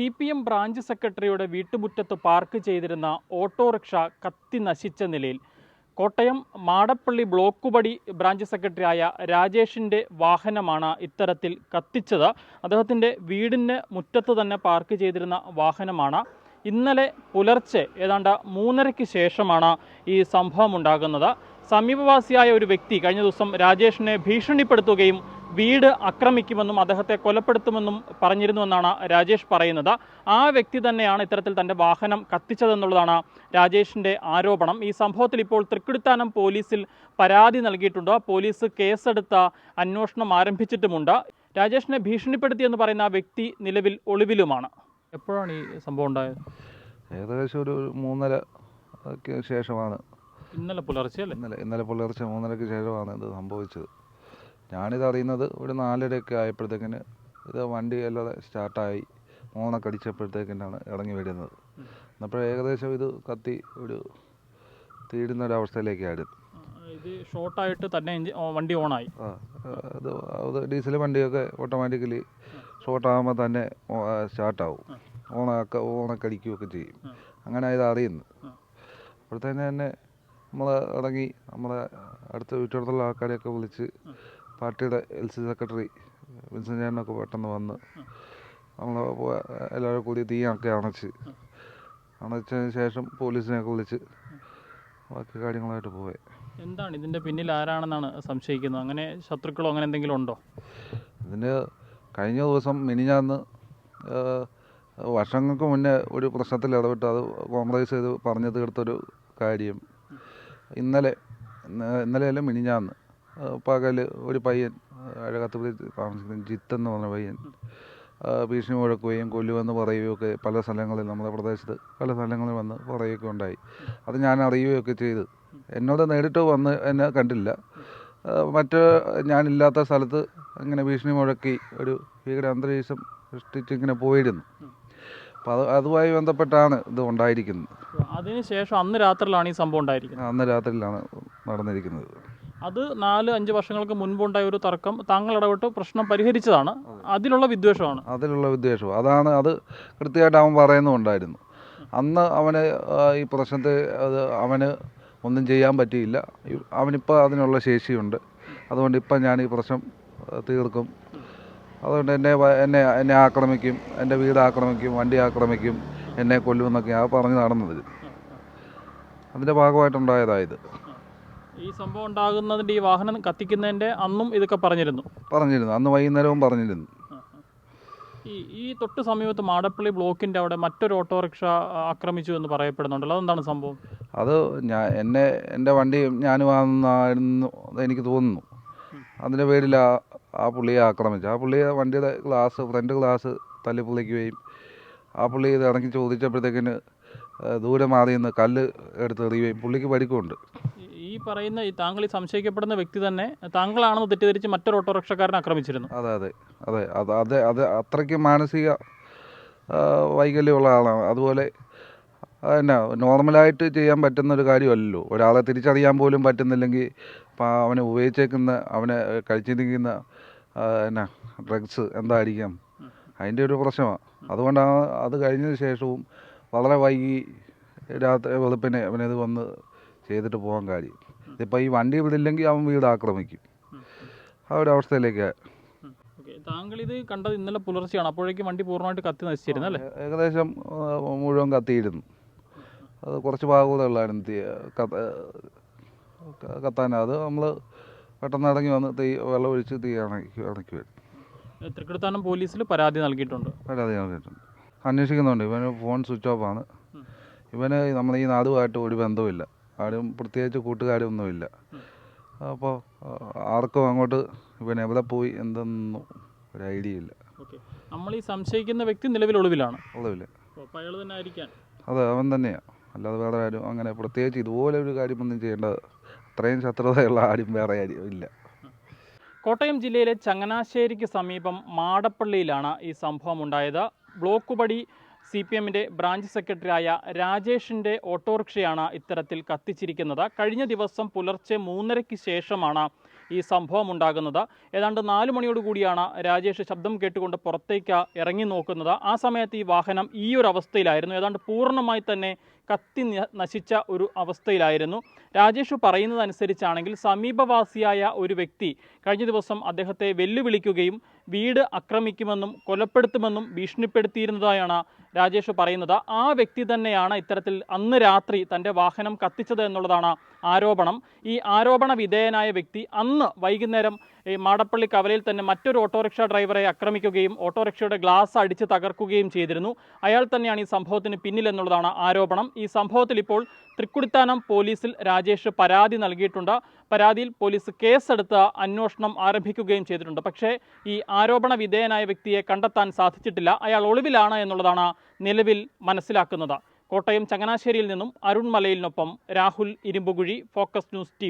C P M branch സെക്രട്ടറിയുടെ വീട്ടുമുറ്റത്ത് park ചെയ്തിരുന്ന ഓട്ടോറിക്ഷ കത്തി നശിച്ച നിലയിൽ കോട്ടയം മാടപ്പള്ളി ബ്ലോക്കുപടി ബ്രാഞ്ച് സെക്രട്ടറിയായ രാജേഷിന്റെ വാഹനമാണ് ഇത്തരത്തിൽ കത്തിച്ചത്. അദ്ദേഹത്തിന്റെ വീടിന് മുറ്റത്ത് തന്നെ പാർക്ക് ചെയ്തിരുന്ന വാഹനമാണ്. ഇന്നലെ പുലർച്ചെ ഏതാണ്ട് മൂന്നരയ്ക്ക് ശേഷമാണ് ഈ സംഭവം ഉണ്ടാകുന്നത്. സമീപവാസിയായ ഒരു വ്യക്തി കഴിഞ്ഞ ദിവസം രാജേഷിനെ ഭീഷണിപ്പെടുത്തുകയും വീട് ആക്രമിക്കുമെന്നും അദ്ദേഹത്തെ കൊലപ്പെടുത്തുമെന്നും പറഞ്ഞിരുന്നുവെന്നാണ് രാജേഷ് പറയുന്നത്. ആ വ്യക്തി തന്നെയാണ് ഇത്തരത്തിൽ തന്റെ വാഹനം കത്തിച്ചതെന്നുള്ളതാണ് രാജേഷിന്റെ ആരോപണം. ഈ സംഭവത്തിൽ ഇപ്പോൾ തൃക്കുടിത്താനം പോലീസിൽ പരാതി നൽകിയിട്ടുണ്ട്. പോലീസ് കേസെടുത്ത അന്വേഷണം ആരംഭിച്ചിട്ടുമുണ്ട്. രാജേഷിനെ ഭീഷണിപ്പെടുത്തിയെന്ന് പറയുന്ന ആ വ്യക്തി നിലവിൽ ഒളിവിലുമാണ്. എപ്പോഴാണ് ഈ സംഭവം ഉണ്ടായത്? ഏകദേശം ഒരു മൂന്നര ശേഷമാണ്. ഇന്നലെ പുലർച്ചെ അല്ലേ? ഇന്നലെ ഇന്നലെ പുലർച്ചെ മൂന്നരയ്ക്ക് ശേഷമാണ് ഇത് സംഭവിച്ചത്. ഞാനിത് അറിയുന്നത് ഒരു നാലരയൊക്കെ ആയപ്പോഴത്തേക്കിന് ഇത് വണ്ടി എല്ലാം സ്റ്റാർട്ടായി. മോണൊക്കെ അടിച്ചപ്പോഴത്തേക്കിനാണ് ഇറങ്ങി വരുന്നത്. അപ്പോൾ ഏകദേശം ഇത് കത്തി ഒരു തീരുന്ന ഒരു അവസ്ഥയിലേക്കായിരുന്നു ഇത് ഷോർട്ടായിട്ട് തന്നെ വണ്ടി ഓണായി. അത് അത് ഡീസൽ വണ്ടിയൊക്കെ ഓട്ടോമാറ്റിക്കലി ഷോർട്ടാകുമ്പോൾ തന്നെ സ്റ്റാർട്ടാവും. ഓണാക്ക ഓണൊക്കെ അടിക്കുകയൊക്കെ ചെയ്യും. അങ്ങനെ ഇത് അറിയുന്നത് അപ്പോഴത്തേനെ അപ്പോഴത്തേന് തന്നെ നമ്മൾ ഇറങ്ങി നമ്മളെ അടുത്ത വീട്ടിലുള്ള ആൾക്കാരെയൊക്കെ വിളിച്ച് പാർട്ടിയുടെ എൽ സി സെക്രട്ടറി വിൻസെന്റ് ചേട്ടനൊക്കെ പെട്ടെന്ന് വന്ന് നമ്മൾ എല്ലാവരും കൂടി തീയൊക്കെ അണച്ച്. അണച്ചതിന് ശേഷം പോലീസിനെയൊക്കെ വിളിച്ച് ബാക്കി കാര്യങ്ങളായിട്ട് പോയി. എന്താണ് ഇതിന്റെ പിന്നിൽ ആരാണെന്നാണ് സംശയിക്കുന്നത്? അങ്ങനെ ശത്രുക്കളോ അങ്ങനെ എന്തെങ്കിലും ഉണ്ടോ? ഇതിന് കഴിഞ്ഞ ദിവസം മിനിഞ്ഞാന്ന് വർഷങ്ങൾക്ക് മുന്നേ ഒരു പ്രശ്നത്തിൽ ഇടപെട്ട് അത് കോംപ്രമൈസ് ചെയ്ത് പറഞ്ഞു തീർത്തൊരു കാര്യം. ഇന്നലെ ഇന്ന- ഇന്നലെയല്ല മിനിഞ്ഞാന്ന് പകൽ ഒരു പയ്യൻ അഴകത്തുപുരി താമസിക്കുന്ന ജിത്ത് എന്ന് പറഞ്ഞ പയ്യൻ ഭീഷണി മുഴക്കുകയും കൊല്ലുമെന്ന് പറയുകയൊക്കെ പല സ്ഥലങ്ങളിൽ നമ്മുടെ പ്രദേശത്ത് പല സ്ഥലങ്ങളിൽ വന്ന് പറയുകയൊക്കെ ഉണ്ടായി. അത് ഞാൻ അറിയുകയൊക്കെ ചെയ്ത്. എന്നോട് നേരിട്ട് വന്ന് എന്നെ കണ്ടില്ല. മറ്റ് ഞാനില്ലാത്ത സ്ഥലത്ത് ഇങ്ങനെ ഭീഷണി മുഴക്കി ഒരു ഭീകര അന്തരീക്ഷം സൃഷ്ടിച്ച് ഇങ്ങനെ പോയിരുന്നു. അപ്പോൾ അത് അതുമായി ബന്ധപ്പെട്ടാണ് ഇത് ഉണ്ടായിരിക്കുന്നത്. അതിനുശേഷം അന്ന് രാത്രിയിലാണ് ഈ സംഭവം ഉണ്ടായിരിക്കുന്നത്. അന്ന് രാത്രിയിലാണ് നടന്നിരിക്കുന്നത്. അത് നാല് അഞ്ച് വർഷങ്ങൾക്ക് മുൻപുണ്ടായ ഒരു തർക്കം. താങ്കൾ ഇടപെട്ട് പ്രശ്നം പരിഹരിച്ചതാണ്. അതിലുള്ള വിദ്വേഷമാണ്. അതിലുള്ള വിദ്വേഷം അതാണ് അത് കൃത്യമായിട്ട് അവൻ പറയുന്നുണ്ടായിരുന്നു അന്ന് അവന് ഈ പ്രശ്നത്തെ അത് അവന് ഒന്നും ചെയ്യാൻ പറ്റിയില്ല. അവനിപ്പോൾ അതിനുള്ള ശേഷിയുണ്ട്. അതുകൊണ്ട് ഇപ്പം ഞാൻ ഈ പ്രശ്നം തീർക്കും. അതുകൊണ്ട് എന്നെ എന്നെ എന്നെ ആക്രമിക്കും. എന്റെ വീട് ആക്രമിക്കും. വണ്ടി ആക്രമിക്കും. എന്നെ കൊല്ലുമെന്നൊക്കെ ആ പറഞ്ഞ് നടന്നത്. അതിന്റെ ഭാഗമായിട്ടുണ്ടായതായത് ഈ സംഭവം ഉണ്ടാകുന്നതിന്റെ ഈ വാഹനം കത്തിക്കുന്നതിന്റെ അന്നും ഇതൊക്കെ പറഞ്ഞിരുന്നു. പറഞ്ഞിരുന്നു. അന്ന് വൈകുന്നേരവും പറഞ്ഞിരുന്നു. ഈ ഈ തൊട്ട് സമീപത്ത് മാടപ്പള്ളി ബ്ലോക്കിന്റെ അവിടെ മറ്റൊരു ഓട്ടോറിക്ഷ ആക്രമിച്ചു എന്ന് പറയപ്പെടുന്നുണ്ടല്ലോ അതെന്താണ് സംഭവം? അത് ഞാൻ എന്നെ എന്റെ വണ്ടി ഞാനുമാണെന്നായിരുന്നു എനിക്ക് തോന്നുന്നു. അതിന്റെ പേരിൽ ആ ആ പുള്ളിയെ ആക്രമിച്ചു. ആ പുള്ളിയെ വണ്ടിയുടെ ഗ്ലാസ് ഫ്രണ്ട് ഗ്ലാസ് തല്ലി പൊളിക്കുകയും ആ പുള്ളി ഇത് ഇറങ്ങി ചോദിച്ചപ്പോഴത്തേക്കിന് ദൂരെ മാറി നിന്ന് കല്ല് എടുത്ത് എറിയുകയും പുള്ളിക്ക് ഈ പറയുന്ന ഈ താങ്കൾ ഈ സംശയിക്കപ്പെടുന്ന വ്യക്തി തന്നെ താങ്കളാണെന്ന് തെറ്റിദ്ധരിച്ച് മറ്റൊരു ഓട്ടോറിക്ഷക്കാരനെ ആക്രമിച്ചിരുന്നു. അതെ അതെ അതെ. അത് അത് അത് അത്രയ്ക്ക് മാനസിക വൈകല്യമുള്ള ആളാണ്. അതുപോലെ എന്നാ നോർമലായിട്ട് ചെയ്യാൻ പറ്റുന്ന ഒരു കാര്യമല്ലല്ലോ. ഒരാളെ തിരിച്ചറിയാൻ പോലും പറ്റുന്നില്ലെങ്കിൽ ഇപ്പം അവനെ ഉപയോഗിച്ചേക്കുന്ന അവനെ കഴിച്ചിരിക്കുന്ന എന്നാ ഡ്രഗ്സ് എന്തായിരിക്കാം? അതിന്റെ ഒരു പ്രശ്നമാണ് അതുകൊണ്ടാണ് അത് കഴിഞ്ഞതിന് ശേഷവും വളരെ വൈകി രാത്രി വെളുപ്പിനെ അവനത് വന്ന് ചെയ്തിട്ട് പോകാൻ കാര്യം. ഇതിപ്പോൾ ഈ വണ്ടി വിടില്ലെങ്കിൽ അവൻ വീട് ആക്രമിക്കും. ആ ഒരു അവസ്ഥയിലേക്ക് താങ്കൾ ഇത് കണ്ടത് ഇന്നലെ പുലർച്ചെയാണ്. അപ്പോഴേക്കും വണ്ടി പൂർണമായിട്ട് കത്തി നശിച്ചിരുന്നു അല്ലേ? ഏകദേശം മുഴുവൻ കത്തിയിരുന്നു. അത് കുറച്ച് ഭാഗം ഉള്ളായിരുന്നു തീ കത്താൻ. അത് നമ്മൾ പെട്ടെന്ന് ഇറങ്ങി വന്ന് തീ വെള്ളം ഒഴിച്ച് തീ അണക്കി അണക്കി വരും. തൃക്കടുത്താനം പോലീസിൽ പരാതി നൽകിയിട്ടുണ്ട്. പരാതി നൽകിയിട്ടുണ്ട്. അന്വേഷിക്കുന്നുണ്ട്. ഇവന് ഫോൺ സ്വിച്ച് ഓഫ് ആണ് ഇവന് നമ്മൾ ഈ നാടുമായിട്ട് ഒരു ബന്ധവുമില്ല. ആരും പ്രത്യേകിച്ച് കൂട്ടുകാരൊന്നുമില്ല. അപ്പോൾ ആർക്കും അങ്ങോട്ട് പിന്നെ എവിടെ പോയി എന്തെന്നും ഒരു ഐഡിയ ഇല്ല. നമ്മൾ ഈ സംശയിക്കുന്ന വ്യക്തി നിലവിൽ ഒളിവിലാണ്. ഒളിവിൽ അതെ അവൻ തന്നെയാണ് അല്ലാതെ വേറെ ആരും അങ്ങനെ പ്രത്യേകിച്ച് ഇതുപോലെ ഒരു കാര്യമൊന്നും ചെയ്യേണ്ടത് അത്രയും ശത്രുതയുള്ള ആരും വേറെ ആരും ഇല്ല. കോട്ടയം ജില്ലയിലെ ചങ്ങനാശ്ശേരിക്ക് സമീപം മാടപ്പള്ളിയിലാണ് ഈ സംഭവം ഉണ്ടായത്. ബ്ലോക്ക് പടി സി പി എമ്മിന്റെ ബ്രാഞ്ച് സെക്രട്ടറിയായ രാജേഷിന്റെ ഓട്ടോറിക്ഷയാണ് ഇത്തരത്തിൽ കത്തിച്ചിരിക്കുന്നത്. കഴിഞ്ഞ ദിവസം പുലർച്ചെ മൂന്നരയ്ക്ക് ശേഷമാണ് ഈ സംഭവം ഉണ്ടാകുന്നത്. ഏതാണ്ട് നാല് മണിയോട് കൂടിയാണ് രാജേഷ് ശബ്ദം കേട്ടുകൊണ്ട് പുറത്തേക്ക് ഇറങ്ങി നോക്കുന്നത്. ആ സമയത്ത് ഈ വാഹനം ഈ ഒരു അവസ്ഥയിലായിരുന്നു. ഏതാണ്ട് പൂർണമായി തന്നെ കത്തി നശിച്ച ഒരു അവസ്ഥയിലായിരുന്നു. രാജേഷ് പറയുന്നതനുസരിച്ചാണെങ്കിൽ സമീപവാസിയായ ഒരു വ്യക്തി കഴിഞ്ഞ ദിവസം അദ്ദേഹത്തെ വെല്ലുവിളിക്കുകയും വീട് ആക്രമിക്കുമെന്നും കൊലപ്പെടുത്തുമെന്നും ഭീഷണിപ്പെടുത്തിയിരുന്നതായാണ് രാജേഷ് പറയുന്നത്. ആ വ്യക്തി തന്നെയാണ് ഇത്തരത്തിൽ അന്ന് രാത്രി തന്റെ വാഹനം കത്തിച്ചത് എന്നുള്ളതാണ് ആരോപണം. ഈ ആരോപണ വിധേയനായ വ്യക്തി അന്ന് വൈകുന്നേരം ഈ മാടപ്പള്ളി കവലയിൽ തന്നെ മറ്റൊരു ഓട്ടോറിക്ഷ ഡ്രൈവറെ ആക്രമിക്കുകയും ഓട്ടോറിക്ഷയുടെ ഗ്ലാസ് അടിച്ച് തകർക്കുകയും ചെയ്തിരുന്നു. അയാൾ തന്നെയാണ് ഈ സംഭവത്തിന് പിന്നിലെന്നുള്ളതാണ് ആരോപണം. ഈ സംഭവത്തിൽ ഇപ്പോൾ തൃക്കുടിത്താനം പോലീസിൽ രാജേഷ് പരാതി നൽകിയിട്ടുണ്ട്. പരാതിയിൽ പോലീസ് കേസെടുത്ത് അന്വേഷണം ആരംഭിക്കുകയും ചെയ്തിട്ടുണ്ട്. പക്ഷേ ഈ ആരോപണ വിധേയനായ വ്യക്തിയെ കണ്ടെത്താൻ സാധിച്ചിട്ടില്ല. അയാൾ ഒളിവിലാണ് എന്നുള്ളതാണ് നിലവിൽ മനസ്സിലാക്കുന്നത്. കോട്ടയം ചങ്ങനാശ്ശേരിയിൽ നിന്നും Arun മലയിലിനൊപ്പം Rahul Irumpukuzhi focus news T